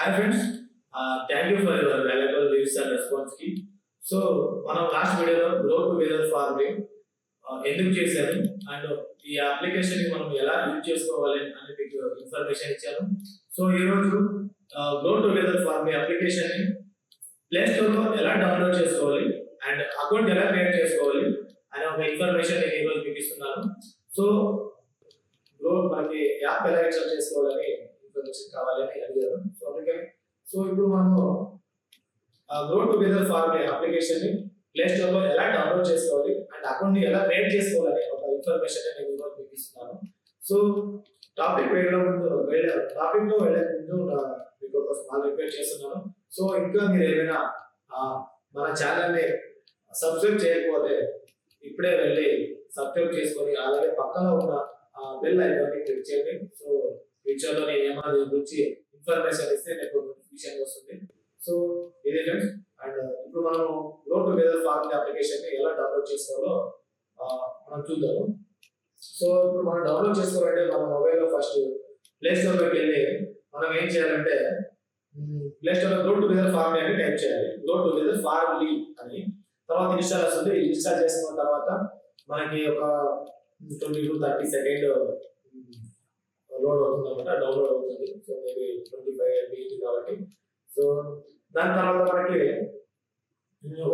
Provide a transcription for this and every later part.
Hi friends thank you for your valuable views and రెస్పాన్స్కి so మనం last వీడియోలో grow together farming ఎందుకు చేశాను and uh, ఈ అప్లికేషన్ని మనం ఎలా యూజ్ చేసుకోవాలి అని మీకు ఇన్ఫర్మేషన్ ఇచ్చాను. సో ఈ రోజు గ్రో టుగెదర్ ఫార్మింగ్ అప్లికేషన్ని ప్లే స్టోర్లో ఎలా డౌన్లోడ్ చేసుకోవాలి? అండ్ అకౌంట్ ఎలా క్రియేట్ చేసుకోవాలి? అనే ఒక ఇన్ఫర్మేషన్ నేను ఈరోజు మీకు ఇస్తున్నాను. సో గ్రో మనకి యాప్ ఎలా ఇన్స్టాల్ చేసుకోవాలని ఇన్ఫర్మేషన్ కావాలని అడిగారు సో ఇప్పుడు మనము గ్రో టుగెదర్ ఫార్మ్ అప్లికేషన్ని ప్లే స్టోర్లో ఎలా డౌన్లోడ్ చేసుకోవాలి అండ్ అకౌంట్ని ఎలా క్రియేట్ చేసుకోవాలని ఒక ఇన్ఫర్మేషన్ నేను ఈరోజు మీకు ఇస్తున్నాను సో టాపిక్ వెళ్ళడం ముందు వెళ్ళే టాపిక్లో వెళ్ళే ముందు మీకు ఒక స్మాల్ రిక్వెస్ట్ చేస్తున్నాను. సో ఇంకా మీరు ఏమైనా మన ఛానల్ని సబ్స్క్రైబ్ చేయకపోతే ఇప్పుడే వెళ్ళి సబ్స్క్రైబ్ చేసుకొని అలాగే పక్కన ఉన్న బెల్ ఐకాన్ని క్లిక్ చేయండి. సో ఫ్యూచర్లో నేను ఏమైనా గురించి ఇన్ఫర్మేషన్ ఇస్తే నేను నోటిఫికేషన్ వస్తుంది. సో ఇదే ఫ్రెండ్స్ అండ్ ఇప్పుడు మనం లోడ్ టు వెదర్ ఫార్మింగ్ అప్లికేషన్ని ఎలా డౌన్లోడ్ చేసుకోవాలో మనం చూద్దాము. సో ఇప్పుడు మనం డౌన్లోడ్ చేసుకోవాలంటే మన మొబైల్లో ఫస్ట్ ప్లే స్టోర్ వెళ్ళి మనం ఏం చేయాలంటే ప్లే స్టోర్లో టు వెదర్ ఫార్మ్ అని టైప్ చేయాలి. గ్రో టుగెదర్ ఫార్మ్ లీ అని. తర్వాత ఇన్స్టాల్ వస్తుంది ఇన్స్టాల్ చేసుకున్న తర్వాత మనకి ఒక twenty to thirty second load అవుతుంది అనమాట డౌన్లోడ్ అవుతుంది. So maybe twenty five MB కాబట్టి. సో దాని తర్వాత మనకి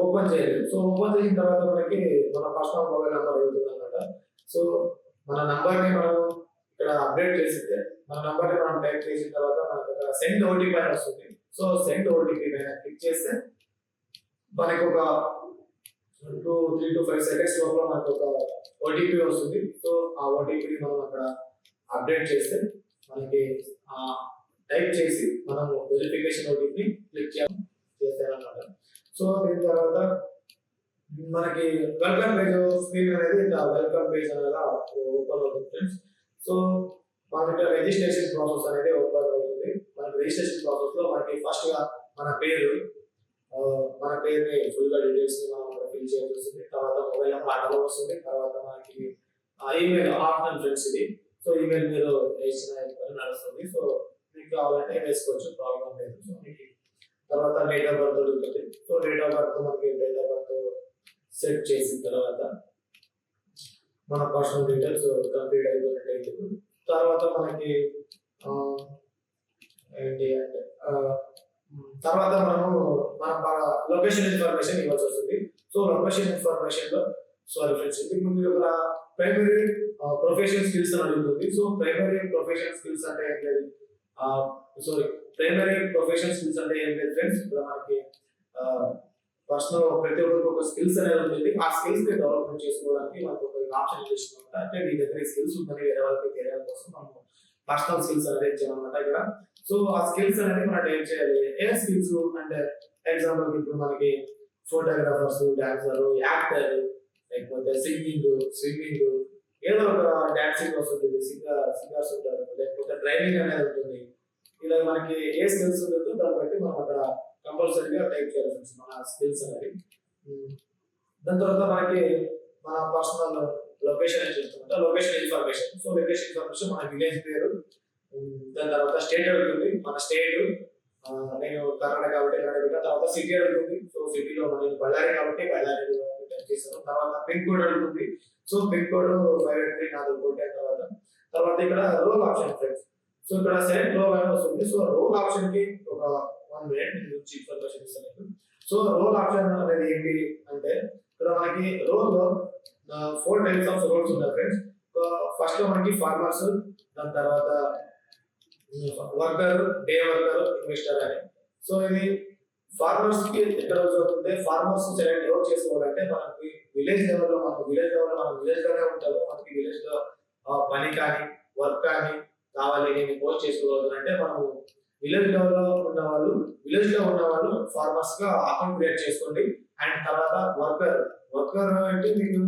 ఓపెన్ చేయాలి సో ఓపెన్ చేసిన తర్వాత మనకి మన పర్సనల్ మొబైల్ నెంబర్ అడుగుతుంది అనమాట సో మన నంబర్ని మనం ఇక్కడ అప్డేట్ చేసితే మన నంబర్ని మనం టైప్ చేసిన తర్వాత మనకు ఒక సెండ్ ఓటీపీ అని వస్తుంది. సో సెండ్ ఓటీపీ పైన క్లిక్ చేస్తే మనకి ఒక two three to five seconds లోపల మనకు ఒక ఓటీపీ వస్తుంది. సో ఆ ఓటీపీని మనం అక్కడ అప్డేట్ చేస్తే మనకి టైప్ చేసి మనం వెరిఫికేషన్ ఓటీపీ క్లిక్ చేస్తారన్నమాట. సో దీని తర్వాత మనకి వెల్కమ్ పేజ్ స్క్రీన్ అనేది ఇట్లా వెల్కమ్ పేజ్ అనేది ఓపెన్ అవుతుంది ఫ్రెండ్స్ సో మనకి రిజిస్ట్రేషన్ ప్రాసెస్ అనేది ఓపెన్ అవుతుంది. మనకి రిజిస్ట్రేషన్ ప్రాసెస్లో మనకి ఫస్ట్గా మన పేరు మన పేరుని ఫుల్గా డీటెయిల్స్ మనం ఫిల్ చేయాల్సి వస్తుంది. తర్వాత మొబైల్ నెంబర్ ఆటలో వస్తుంది. తర్వాత మనకి ఈమెయిల్ ఆప్షనల్ ఫ్రెండ్స్ ఇది. సో ఈమెయిల్ మీరు వేసిన నడుస్తుంది. సో మీకు కావాలంటే వేసుకోవచ్చు ప్రాబ్లం లేదు. సో మీకు తర్వాత డేట్ ఆఫ్ బర్త్ దొరుకుతుంది సో డేట్ ఆఫ్ బర్త్ మనకి డేట్ ఆఫ్ బర్త్ సెట్ చేసిన తర్వాత మన పర్సనల్ డీటెయిల్స్ కంప్లీట్ అయిపోయినట్టు తర్వాత మనకి ఏంటి అంటే తర్వాత మనము మన లొకేషన్ ఇన్ఫర్మేషన్ ఇవ్వాల్సి వస్తుంది. సో లొకేషన్ ఇన్ఫర్మేషన్లో సారీ ఫ్రెండ్స్ ఇప్పుడు ముందు ప్రైమరీ ప్రొఫెషనల్ స్కిల్స్ అని అడుగుతుంది. సో ప్రైమరీ ప్రొఫెషనల్ స్కిల్స్ అంటే ఏం లేదు? సారీ ప్రైమరీ ప్రొఫెషనల్ స్కిల్స్ అంటే ఏం లేదు ఫ్రెండ్స్ ఇక్కడ మనకి పర్సనల్ ప్రతి ఒక్కరికి ఒక స్కిల్స్ అనేది ఉంటుంది. ఆ స్కిల్స్ని డెవలప్మెంట్ చేసుకోవడానికి మనకు ఒక ఆప్షన్ చేసుకున్నమాట అంటే మీ దగ్గర స్కిల్స్ ఉందని వేరే వాళ్ళకి తెలియడం కోసం మనం పర్సనల్ స్కిల్స్ అనేది ఇచ్చామన్నమాట ఇక్కడ. సో ఆ స్కిల్స్ అనేది మనం ఏం చేయాలి? ఏ స్కిల్స్ అంటే ఎగ్జాంపుల్ ఇప్పుడు మనకి ఫోటోగ్రాఫర్స్ డాన్సర్ యాక్టర్ లేకపోతే సింగింగ్ స్విమ్మింగ్ ఏదో ఒక డాన్సింగ్ వస్తుంది సింగర్ సింగర్స్ ఉంటారు లేకపోతే డ్రైవింగ్ అనేది ఉంటుంది. ఇలా మనకి ఏ స్కిల్స్ ఉంటుందో దాన్ని బట్టి మనం అక్కడ కంపల్సరీగా టైప్ చేయాల్సి ఉంటుంది మన స్కిల్స్ అనేది దాని తర్వాత మనకి మన పర్సనల్ లొకేషన్ అని చెప్తుంటే location information so location information మన విలేజ్ పేరు దాని తర్వాత స్టేట్ అడుగుతుంది మన స్టేట్ నేను కర్ణాటక కాబట్టి కర్ణాటక తర్వాత సిటీ అడుగుతుంది. సో సిటీలో మనకి బళ్ళారి కాబట్టి బళ్ళారి చేశాను తర్వాత పిన్ కోడ్ అడుగుతుంది. So pin code five eight three నాలుగు అయిన తర్వాత తర్వాత ఇక్కడ రోల్ ఆప్షన్ ఫ్రెండ్స్. సో ఇక్కడ సెలెక్ట్ రోల్ అని వస్తుంది. సో రోల్ ఆప్షన్కి ఒక వన్ మినిట్ నేను నుంచి ఇన్ఫర్మేషన్ ఇస్తాను సో రోల్ ఆప్షన్ అనేది ఏంటి అంటే ఇక్కడ మనకి రోల్లో ఫోర్ టైప్స్ ఆఫ్ రోల్స్ ఉన్నాయి ఫ్రెండ్స్. ఫస్ట్లో మనకి ఫార్మర్స్ దాని తర్వాత వర్కర్ డే వర్కర్ ఇన్వెస్టర్ అని. సో ఇది ఫార్మర్స్కి ఎక్కడ అవుతుంది? ఫార్మర్స్ సెలెక్ట్ ఎవరు చేసుకోవాలంటే మనకి విలేజ్ లెవెల్లో మనకు విలేజ్ లెవెల్లో మనం విలేజ్లోనే ఉంటాము మనకి విలేజ్లో పని కానీ వర్క్ కానీ కావాలి నేను పోస్ట్ చేసుకోవాలంటే మనము విలేజ్ లెవెల్లో ఉన్న వాళ్ళు విలేజ్లో ఉన్న వాళ్ళు ఫార్మర్స్గా అకౌంట్ క్రియేట్ చేసుకోండి. అండ్ తర్వాత వర్కర్ వర్కర్ అంటే మీకు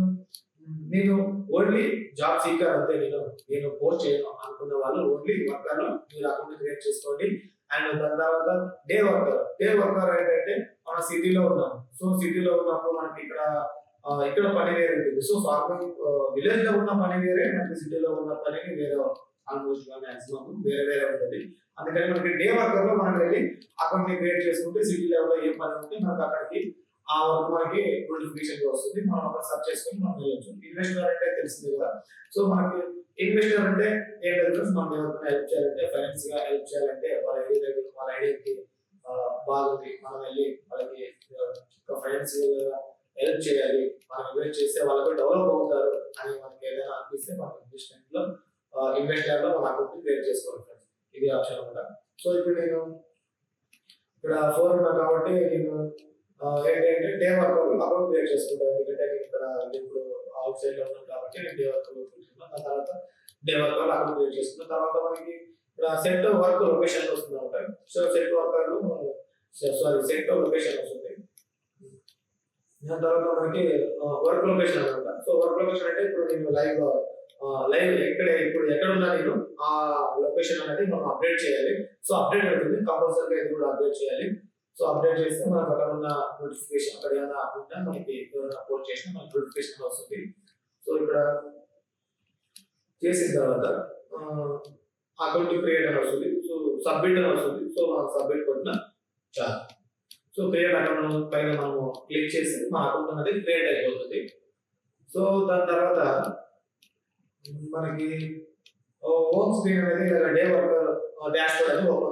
నేను ఓన్లీ జాబ్ సీకర్ అంతే. నేను నేను పోస్ట్ చేయను. అనుకున్న వాళ్ళు ఓన్లీ వర్కర్ మీరు అకౌంట్ క్రియేట్ చేసుకోండి. అండ్ దాని తర్వాత డే వర్కర్. డే వర్కర్ ఏంటంటే మన సిటీలో ఉన్నాం. సో సిటీలో ఉన్నప్పుడు మనకి ఇక్కడ ఇక్కడ పని వేరే ఉంటుంది. సో ఫార్మింగ్ విలేజ్లో ఉన్న పని వేరే మనకి సిటీలో ఉన్న పని వేరే ఆల్మోస్ట్ మాక్సిమం వేరే వేరే ఉంటుంది. అందుకని మనకి డే వర్కర్లో మనం వెళ్ళి అకౌంట్ని క్రియేట్ చేసుకుంటే సిటీ లెవెల్లో ఏ పని ఉంటే మనకి అక్కడికి ఆ వర్క్ మనకి నోటిఫికేషన్ వస్తుంది. మనం అక్కడ సర్చ్ చేసుకొని మనం వెళ్ళొచ్చు. ఇన్వెస్టర్ అంటే తెలిసింది కదా. సో మనకి ఇన్వెస్టర్ అంటే ఏం లేదు మనం ఎవరికైనా హెల్ప్ చేయాలంటే ఫైనాన్స్గా హెల్ప్ చేయాలంటే వాళ్ళ ఐడియా దగ్గర వాళ్ళ ఐడియాకి బాగుంది మనం వెళ్ళి వాళ్ళకి ఫైనాన్స్ హెల్ప్ చేయాలి మనం ఇన్వెస్ట్ చేస్తే వాళ్ళకి డెవలప్ అవుతారు అని మనకి ఏదైనా అనిపిస్తే మనం ఇన్వెస్ట్మెంట్లో ఇన్వెస్టర్లో మన అకౌంట్ క్రియేట్ చేసుకోవాలి ఇది ఆప్షన్ అనమాట సో ఇప్పుడు నేను ఇక్కడ ఫోర్ ఉన్నా కాబట్టి నేను ఏంటంటే డే వర్క్ అకౌంట్ క్రియేట్ చేసుకుంటాను. ఎందుకంటే ఇక్కడ ఇప్పుడు అవుట్ సైడ్లో ఉన్నాం కాబట్టి నేను డే వర్క్ కూర్చున్నాను దాని తర్వాత డే వర్క్ అక్కడ క్రియేట్ చేస్తున్నాం. తర్వాత మనకి ఇక్కడ సెట్ వర్క్ లొకేషన్ వస్తుంది అనమాట సో సెట్ వర్కర్లు సారీ సెట్ లొకేషన్ వస్తుంది దాని తర్వాత మనకి వర్క్ లొకేషన్ అనమాట. సో వర్క్ లొకేషన్ అంటే ఇప్పుడు నేను లైవ్ లైవ్ ఎక్కడ ఇప్పుడు ఎక్కడ ఉన్నా నేను ఆ లొకేషన్ అనేది మనం అప్డేట్ చేయాలి. సో అప్డేట్ అవుతుంది కంపల్సరీగా ఇది కూడా అప్డేట్ చేయాలి. సో అప్డేట్ చేస్తే మనకు అక్కడ ఉన్న నోటిఫికేషన్ అక్కడ ఏమైనా ఉంటే మనకి ఎవరైనా పోస్ట్ చేసినా మనకి నోటిఫికేషన్ వస్తుంది. సో ఇక్కడ చేసిన తర్వాత అకౌంట్ క్రియేట్ అని వస్తుంది. సో సబ్మిట్ అని వస్తుంది. సో మనం సబ్మిట్ కొట్టిన చాలు సో క్రియేట్ అకౌంట్ పైన మనము క్లిక్ చేసి మన అకౌంట్ అనేది క్రియేట్ అయిపోతుంది. సో దాని తర్వాత మనకి హోమ్ స్క్రీన్ అనేది డే వర్కర్ డాష్ బోర్డ్ అనేది open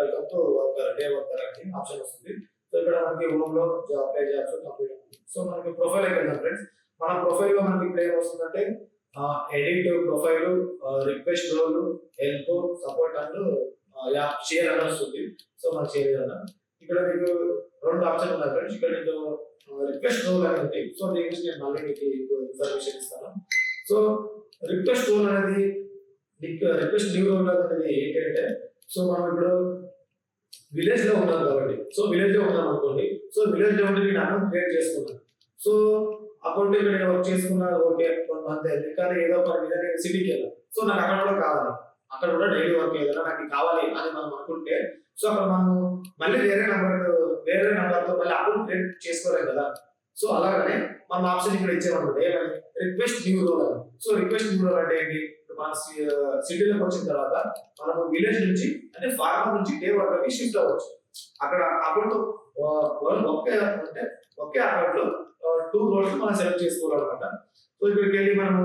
welcome to worker day worker అని ఆప్షన్ వస్తుంది. సో ఇక్కడ మనకి హోమ్లో జాబ్ పే జాబ్స్ కంప్లీట్ అవుతుంది. సో మనకి ప్రొఫైల్ అయిపోయింది ఫ్రెండ్స్ మన ప్రొఫైల్లో మనకి ఇక్కడ ఏమొస్తుందంటే edit profile request role help support and app share అని వస్తుంది. సో మనం షేర్ చేయాలి ఇక్కడ మీకు రెండు ఆప్షన్ ఉన్నాయి ఫ్రెండ్స్ ఇక్కడ మీకు రిక్వెస్ట్ రోల్ అనేది ఉంది. సో దీని గురించి నేను మళ్ళీ మీకు ఇన్ఫర్మేషన్ ఇస్తాను. సో రిక్వెస్ట్ రోల్ అనేది రిక్వెస్ట్ న్యూ రోల్ అనేది ఏంటంటే సో మనం ఇప్పుడు విలేజ్లో ఉన్నాను కాబట్టి. సో విలేజ్లో ఉన్నాను అనుకోండి. సో విలేజ్లో ఉండి నేను అకౌంట్ క్రియేట్ చేసుకున్నాను. సో అకౌంట్ నేను వర్క్ చేసుకున్నాను ఓకే వన్ మంత్ అయింది కానీ ఏదో ఒక మీద నేను సిటీకి వెళ్ళాను. సో నాకు అక్కడ కూడా కావాలి. అక్కడ కూడా డైలీ వర్క్ ఏదైనా నాకు కావాలి అని మనం అనుకుంటే సో అక్కడ మనం మళ్ళీ వేరే నెంబర్ వేరే నెంబర్తో మళ్ళీ అకౌంట్ క్రియేట్ చేసుకోలేదు కదా. సో అలాగనే మనం ఆప్షన్ ఇక్కడ ఇచ్చేవాళ్ళు. ఏమని? Request new role so request new role అంటే ఏంటి? మన సిటీలోకి వచ్చిన తర్వాత మనం విలేజ్ నుంచి అంటే ఫార్మర్ నుంచి డే వర్కర్కి షిఫ్ట్ అవ్వచ్చు. అక్కడ అకౌంట్ ఒకే అంటే ఒకే అకౌంట్లో టూ రోల్స్ మనం సెలెక్ట్ చేసుకోవాలన్నమాట. సో ఇక్కడికి వెళ్ళి మనము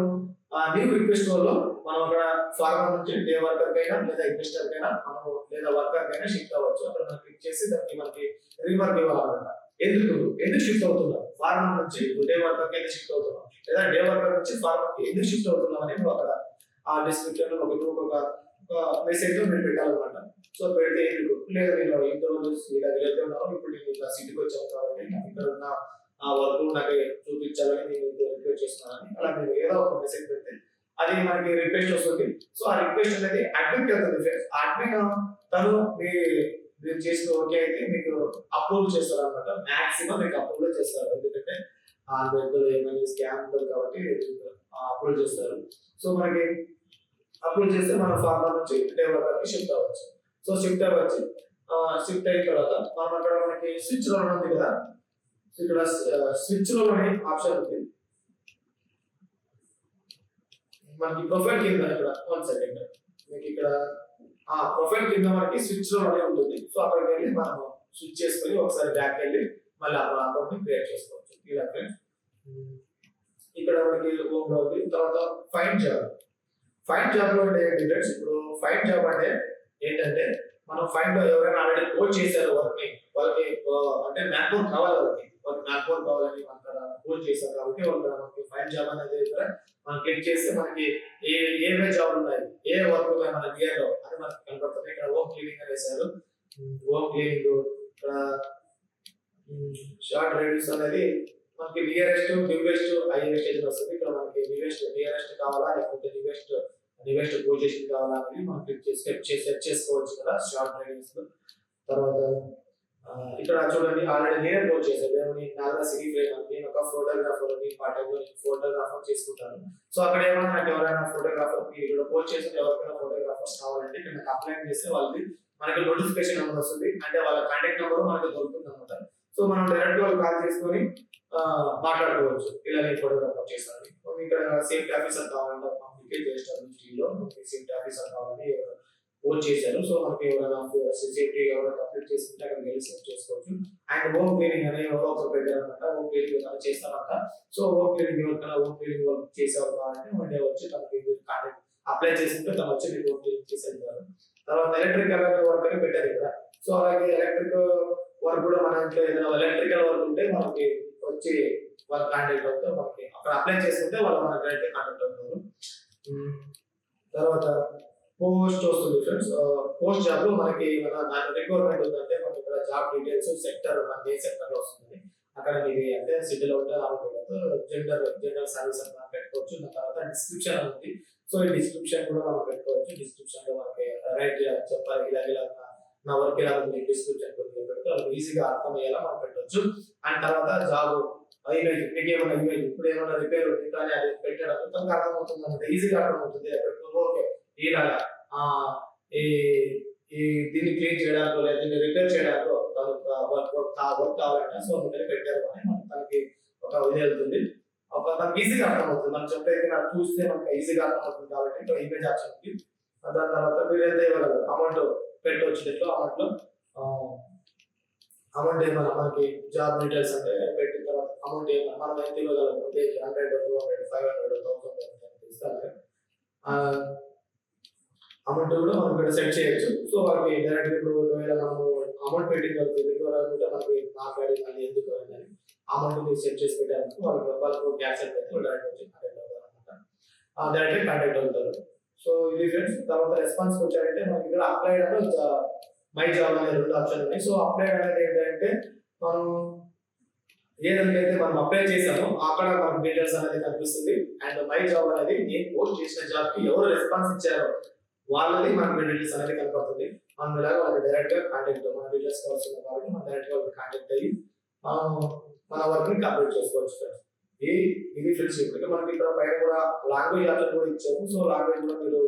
న్యూ రిక్వెస్ట్లో మనం అక్కడ ఫార్మర్ నుంచి డే వర్కర్ కైనా లేదా ఇన్వెస్టర్ కైనా మనము లేదా వర్కర్ కైనా షిఫ్ట్ అవ్వచ్చు. అక్కడ మనం క్లిక్ చేసి దానికి మనకి రీవర్క్ ఇవ్వాలన్నమాట. ఎందుకు? ఎందుకు షిఫ్ట్ అవుతున్నాం? ఫార్మర్ నుంచి డే వర్కర్కి ఎందుకు షిఫ్ట్ అవుతున్నాం. లేదా డే వర్కర్ నుంచి ఫార్మర్కి ఎందుకు షిఫ్ట్ అవుతున్నాం అనేది అక్కడ ఆ డిస్క్రిప్షన్లో ఒక ఒక మెసేజ్ మీరు పెట్టాలన్నమాట. సో పెడితే ఎందుకు? లేదు నేను ఇంట్లో ఇలా విలేజ్ ఉన్నాను. ఇప్పుడు నేను ఇలా సిటీకి వచ్చాను కాబట్టి నాకు ఇక్కడ ఉన్న ఆ వర్క్ నాకు చూపించాలని నేను రిక్వెస్ట్ చేస్తున్నానని అలా మీరు ఏదో ఒక మెసేజ్ పెడితే అది మనకి రిక్వెస్ట్ వస్తుంది. సో ఆ రిక్వెస్ట్ అనేది అడ్మిన్ వెళ్తుంది ఫ్రెండ్స్ అడ్మిన్ తను మీ మీరు చేసిన ఓకే అయితే మీకు అప్రూవ్ చేస్తారు అనమాట మాక్సిమం మీకు అప్రూవ్ చేస్తారు. ఎందుకంటే ఆ దగ్గర ఏమైనా స్కామ్ ఉంటుంది కాబట్టి అప్లోడ్ చేస్తారు. సో మనకి అప్రూవ్ చేస్తే మన ఫార్మర్ నుంచి డెవలపర్కి షిఫ్ట్ అవ్వచ్చు. సో షిఫ్ట్ అవ్వచ్చు. షిఫ్ట్ అయిన తర్వాత మనం అక్కడ మనకి స్విచ్లో ఉంది కదా. ఇక్కడ స్విచ్లో అనే ఆప్షన్ ఉంది. మనకి ప్రొఫైల్ కింద ఇక్కడ వన్ సెకండ్. మీకు ఇక్కడ ఆ ప్రొఫైల్ కింద మనకి స్విచ్లో అనే ఉంటుంది. సో అక్కడికి వెళ్ళి మనం స్విచ్ చేసుకొని ఒకసారి బ్యాక్ వెళ్ళి మళ్ళీ ఆ అకౌంట్ని క్రియేట్ చేసుకోవచ్చు. ఇలా ఫ్రెండ్స్? ఇక్కడ మనకి లో ఉంది. తర్వాత ఫైన్ జాబ్ ఫైన్ జాబ్లో అంటే ఏంటి ఫ్రెండ్స్ ఇప్పుడు ఫైన్ జాబ్ అంటే ఏంటంటే మనం ఫైన్లో ఎవరైనా ఆల్రెడీ కోడ్ చేశారు వర్క్ని వాళ్ళకి అంటే మ్యాన్ పవర్ కావాలి వాళ్ళకి. వాళ్ళకి మ్యాన్ పవర్ కావాలని అక్కడ కోడ్ చేశారు కాబట్టి వాళ్ళు మనకి ఫైన్ జాబ్ అనేది ఇక్కడ మనం క్లిక్ చేస్తే మనకి ఏ ఏవే జాబ్ ఉన్నాయి ఏ వర్క్ ఉన్నాయి మన నియర్లో అని మనకి కనపడుతుంది. ఇక్కడ హోమ్ క్లీనింగ్ అని వేశారు. హోమ్ క్లీనింగ్ షార్ట్ రేడియస్ అనేది మనకి నియరెస్ట్ న్యూవెస్ట్ హైయెస్ట్ ఏజ్ వస్తుంది. ఇక్కడ మనకి నియరెస్ట్ నియరెస్ట్ కావాలా? లేకపోతే న్యూవెస్ట్ నియరెస్ట్ పొజిషన్ కావాలా అని మనం క్లిక్ చేసి సెట్ చేసి సెట్ చేసుకోవచ్చు కదా షార్ట్ రేడియస్ తర్వాత ఇక్కడ చూడండి ఆల్రెడీ నేనే పోస్ట్ చేశాను నేను నాలుగు సిటీ ఫ్రేమ్ అని నేను ఒక ఫోటోగ్రాఫర్ని పార్ట్ ఫోటోగ్రాఫర్ చేసుకుంటాను. సో అక్కడ ఏమైనా నాకు ఎవరైనా ఫోటోగ్రాఫర్ ఇక్కడ పోస్ట్ చేసిన ఎవరికైనా ఫోటోగ్రాఫర్స్ కావాలంటే ఇక్కడ నాకు అప్లై చేస్తే వాళ్ళకి మనకి నోటిఫికేషన్ నెంబర్ వస్తుంది. అంటే వాళ్ళ కాంటాక్ట్ నెంబర్ మనకి దొరుకుతుంది అనమాట సో మనం డైరెక్ట్గా కాల్ చేసుకొని మాట్లాడుకోవచ్చు. ఇలా నేను ఫోటోగ్రాఫర్ చేస్తాను ఇక్కడ సేఫ్టీ ఆఫీసర్ కావాలంటే పంపికే జేఎస్డబ్ల్యూటీలో సేఫ్టీ ఆఫీసర్ కావాలని పోస్ట్ చేశారు. సో మనకి ఎవరైనా సేఫ్టీ ఎవరైనా కంప్లీట్ చేసుకుంటే అక్కడ వెళ్ళి సెట్ చేసుకోవచ్చు. అండ్ హోమ్ క్లీనింగ్ అనేది ఎవరో ఒకరు పెట్టారనమాట హోమ్ క్లీనింగ్ ఏమైనా చేస్తారంట. సో హోమ్ క్లీనింగ్ ఎవరికైనా హోమ్ క్లీనింగ్ వర్క్ చేసేవారు కావాలంటే వన్ డే వచ్చి తనకి కాంటాక్ట్ అప్లై చేసుకుంటే తను వచ్చి మీకు హోమ్ క్లీనింగ్ చేసేవారు తర్వాత ఎలక్ట్రికల్ వర్క్ అని పెట్టారు ఇక్కడ. సో అలాగే ఎలక్ట్రిక్ వర్క్ కూడా మన ఇంట్లో ఏదైనా ఎలక్ట్రికల్ వర్క్ ఉంటే మనకి వచ్చి వాళ్ళు కాంటాక్ట్ అవుతారు మనకి అక్కడ అప్లై చేసుకుంటే వాళ్ళు మనకి డైరెక్ట్ కాంటాక్ట్ అవుతారు తర్వాత పోస్ట్ వస్తుంది ఫ్రెండ్స్ పోస్ట్ జాబ్లో మనకి మన రిక్వైర్మెంట్ ఉందంటే మనకి ఇక్కడ జాబ్ డీటెయిల్స్ సెక్టర్ మనకి ఏ సెక్టర్లో వస్తుంది. అక్కడ మీది అంటే సిటీలో ఉంటే జెండర్ జెండర్ సర్వీస్ అని పెట్టుకోవచ్చు. దాని తర్వాత డిస్క్రిప్షన్ ఉంది. సో ఈ డిస్క్రిప్షన్ కూడా మనం పెట్టుకోవచ్చు. డిస్క్రిప్షన్లో మనకి రైట్ చెప్పాలి ఇలా ఇలా నా- వర్క్ ఇలా ఉంది డిస్క్రిప్షన్ కొద్దిగా పెడితే వాళ్ళకి ఈజీగా అర్థమయ్యేలా మనం పెట్టవచ్చు అండ్ తర్వాత జాబ్ ఇమేజ్ మీకు ఏమైనా ఇమేజ్ ఇప్పుడు ఏమైనా రిపేర్ ఉంది కానీ అది పెట్టడం తనకు అర్థమవుతుంది అనమాట ఈజీగా అర్థమవుతుంది. ఓకే ఇలాగా ఆ, ఈ ఈ దీన్ని క్లీన్ చేయడానికో లేదా దీన్ని రిపేర్ చేయడానికో తనకు వర్క్ వర్క్ కావాలంటే సో మీరు పెట్టారు అని మనకి తనకి ఒక ఇది వెళ్తుంది. ఒక మనకి ఈజీగా అర్థమవుతుంది. మనం చెప్పేది నాకు చూస్తే మనకి ఈజీగా అర్థమవుతుంది కాబట్టి ఇక్కడ ఇమేజ్ ఆప్షన్ ఉంది దాని తర్వాత మీరైతే ఇవ్వగలరు అమౌంట్ పెట్టవచ్చు దీంట్లో అమౌంట్లో అమౌంట్ ఏమన్నా మనకి జాబ్ డీటెయిల్స్ అంటే పెట్టిన తర్వాత అమౌంట్ ఏమన్నా మనం ఎంత ఇవ్వగలం hundred two hundred five hundred thousand ఇస్తారు? అమౌంట్ కూడా మనం ఇక్కడ సెట్ చేయొచ్చు. సో వాళ్ళకి డైరెక్ట్ ఇప్పుడు ఒకవేళ మనము అమౌంట్ పెట్టిన వాళ్ళకి రికవర్ అనుకుంటే మనకి మాట్లాడి మళ్ళీ ఎందుకు అని అమౌంట్ మీరు సెట్ చేసి పెట్టారు వాళ్ళకి వాళ్ళకు క్యాన్సల్ అయితే డైరెక్ట్ వచ్చి కాంటాక్ట్ అవుతారు అనమాట డైరెక్ట్ కాంటాక్ట్ అవుతారు. సో ఇది ఫ్రెండ్స్ తర్వాత రెస్పాన్స్ వచ్చారంటే మనకి ఇక్కడ అప్లై మై జాబ్ అనే రెండు ఆప్షన్ ఉన్నాయి. సో అప్లై అనేది ఏంటంటే మనం ఏదైతే మనం అప్లై చేసామో అక్కడ మనకు డీటెయిల్స్ అనేది కనిపిస్తుంది. అండ్ మై జాబ్ అనేది నేను పోస్ట్ చేసిన జాబ్కి ఎవరు రెస్పాన్స్ ఇచ్చారో వాళ్ళది మనకు డీటెయిల్స్ అనేది కనపడుతుంది. మనం ఇలాగ వాళ్ళకి డైరెక్ట్ కాంటాక్ట్ మన డీటెయిల్స్ కావాల్సింది కాబట్టి మనం డైరెక్ట్ వాళ్ళు కాంటాక్ట్ అయ్యి మనం మన వర్క్ని కంప్లీట్ చేసుకోవచ్చు సార్. ఇది ఇది ఫ్రెండ్స్ ఇప్పుడు మనకి ఇక్కడ పైన కూడా లాంగ్వేజ్ ఆప్షన్ కూడా ఇచ్చాము సో లాంగ్వేజ్ కూడా మీరు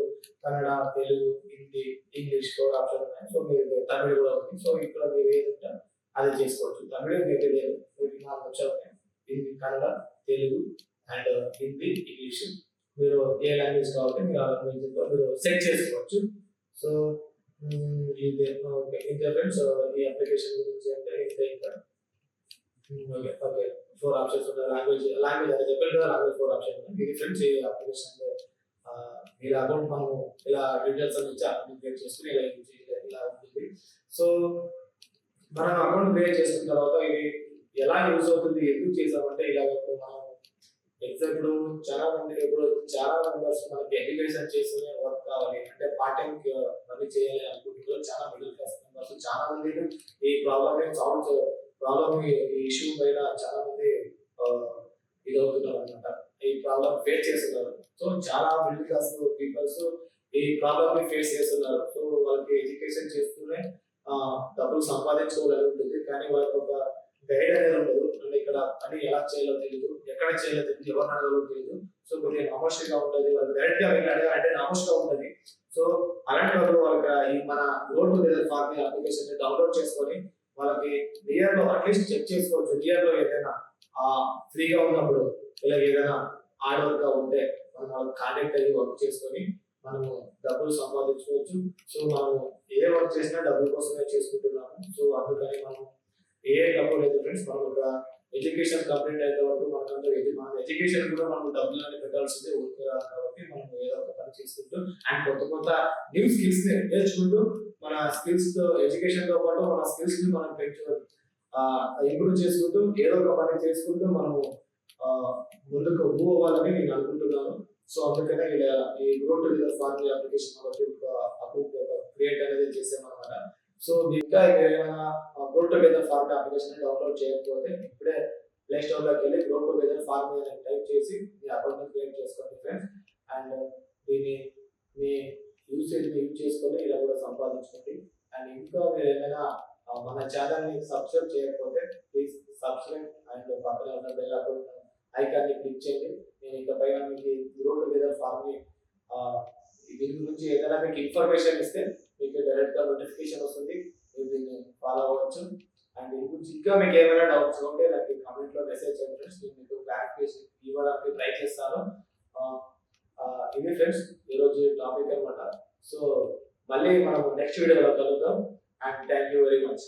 కన్నడ తెలుగు హిందీ ఇంగ్లీష్ కూడా ఆప్షన్ ఉన్నాయి. సో మీరు తమిళ కూడా ఉంది. సో ఇక్కడ మీరు ఏదంటే అది చేసుకోవచ్చు. తమిళ మీకు లేదు మీకు నాలుగు వచ్చారు హిందీ కన్నడ తెలుగు అండ్ హిందీ ఇంగ్లీష్ మీరు ఏ లాంగ్వేజ్ కావాలంటే మీరు ఆ లాంగ్వేజ్ మీరు సెట్ చేసుకోవచ్చు. సో ఇది ఓకే. ఫ్రెండ్స్ ఈ అప్లికేషన్ గురించి అంటే ఇంతే ఓకే ఓకే. ఫోర్ ఆప్షన్స్ ఉన్నాయి లాంగ్వేజ్ లాంగ్వేజ్ అనేది చెప్పాను కదా లాంగ్వేజ్ ఫోర్ ఆప్షన్ ఇది ఫ్రెండ్స్ ఈ అప్లికేషన్ ఇలా అకౌంట్ మనం ఇలా డీటెయిల్స్ అన్ని ఇచ్చి క్రియేట్ చేసుకుని ఇలా చేయాలి, ఇలా ఉంటుంది. సో మనం అకౌంట్ క్రియేట్ చేసుకున్న తర్వాత ఇది ఎలా యూజ్ అవుతుంది ఎందుకు చేసామంటే ఇలా మనం ఇప్పుడు చాలా మంది ఇప్పుడు చాలా మెంబర్స్ మనకి ఎడ్యుకేషన్ చేసుకునే వర్క్ కావాలి. అంటే పార్ట్ టైం పని చేయాలి అనుకుంటున్నారు. చాలా మిడిల్ క్లాస్ మెంబర్స్ చాలా మంది ఈ ప్రాబ్లమ్ సాల్వ్ ప్రాబ్లమ్ ఈ ఇష్యూ పైన చాలా మంది ఇది అవుతున్నారు అనమాట ఈ ప్రాబ్లమ్ ఫేస్ చేస్తున్నారు. సో చాలా మిడిల్ క్లాస్ పీపుల్స్ ఈ ప్రాబ్లమ్ని ఫేస్ చేస్తున్నారు. సో వాళ్ళకి ఎడ్యుకేషన్ చేస్తూనే డబ్బులు సంపాదించుకోవాలని ఉంటుంది కానీ వాళ్ళకి ఒక గైడ్ అనేది ఉండదు. అంటే ఇక్కడ పని ఎలా చేయాలో తెలియదు ఎక్కడ చేయాలో తెలియదు ఎవరు అడగాలో తెలియదు సో కొద్దిగా నామోషిగా ఉంటుంది. వాళ్ళు డైరెక్ట్గా వెళ్ళి అడగాలంటే నామోషిగా ఉంటుంది. సో అలాంటి వాళ్ళు వాళ్ళకి ఈ మన రోడ్ లేదా ఫార్మ్ అప్లికేషన్ డౌన్లోడ్ చేసుకొని వాళ్ళకి నియర్లో అట్లీస్ట్ చెక్ చేసుకోవచ్చు. నియర్లో ఏదైనా ఆ ఫ్రీగా ఉన్నప్పుడు ఇలా ఏదైనా హార్డ్ వర్క్గా ఉంటే మనం వాళ్ళకి కాంటాక్ట్ అయ్యి వర్క్ చేసుకొని మనము డబ్బులు సంపాదించుకోవచ్చు. సో మనం ఏ వర్క్ చేసినా డబ్బుల కోసమే చేసుకుంటున్నాము. సో అందుకని మనం ఏ తప్పు లేదు ఫ్రెండ్స్ మనం ఒక ఎడ్యుకేషన్ కంప్లీట్ అయిన వరకు మనకంతా ఎడ్యు- మన ఎడ్యుకేషన్ కూడా మనం డబ్బులు అనేది పెట్టాల్సిందే ఊరికే రాదు కాబట్టి మనం ఏదో ఒక పని చేసుకుంటూ అండ్ కొత్త కొత్త న్యూ స్కిల్స్ నేర్చుకుంటూ మన స్కిల్స్తో ఎడ్యుకేషన్తో పాటు మన స్కిల్స్ని మనం పెంచు ఇంప్రూవ్ చేసుకుంటూ ఏదో ఒక పని చేసుకుంటూ మనము ముందుకు మూవ్ అవ్వాలని నేను అనుకుంటున్నాను. సో అందుకనే ఇలా ఈ గ్రో టు లీడర్ అప్లికేషన్ ఒకటి ఒక క్రియేట్ అనేది చేసాం అనమాట సో ఇంకా ఏమైనా grow to farm application download చేయకపోతే ఇప్పుడే ప్లే స్టోర్లోకి వెళ్ళి గ్రో టు ఫార్మ్ అని టైప్ చేసి మీ అకౌంట్ క్రియేట్ చేసుకోండి ఫ్రెండ్స్ అండ్ uh, దీన్ని మీ యూసేజ్ యూజ్ చేసుకొని ఇలా కూడా సంపాదించుకోండి. అండ్ ఇంకా మీరు ఏమైనా మన ఛానల్ని సబ్స్క్రైబ్ చేయకపోతే ప్లీజ్ సబ్స్క్రైబ్ అండ్ పక్కన ఉన్న బెల్ ఐకాన్ని క్లిక్ చేయండి. నేను ఇంకా పైన మీకు గ్రో టుగెదర్ ఫార్మ్ని దీని గురించి ఏదైనా మీకు ఇన్ఫర్మేషన్ ఇస్తే మీకు డైరెక్ట్గా నోటిఫికేషన్ వస్తుంది. దీన్ని ఫాలో అవ్వచ్చు అండ్ దీని గురించి ఇంకా మీకు ఏమైనా డౌట్స్ ఉంటే నాకు కామెంట్లో మెసేజ్ చేయండి ఫ్రెండ్స్ నేను మీకు క్లారిఫికేషన్ ఇవ్వడానికి ట్రై చేస్తాను. ఇది ఫ్రెండ్స్ ఈరోజు టాపిక్ అనమాట సో మళ్ళీ మనం నెక్స్ట్ వీడియోలో కలుద్దాం. And thank you very much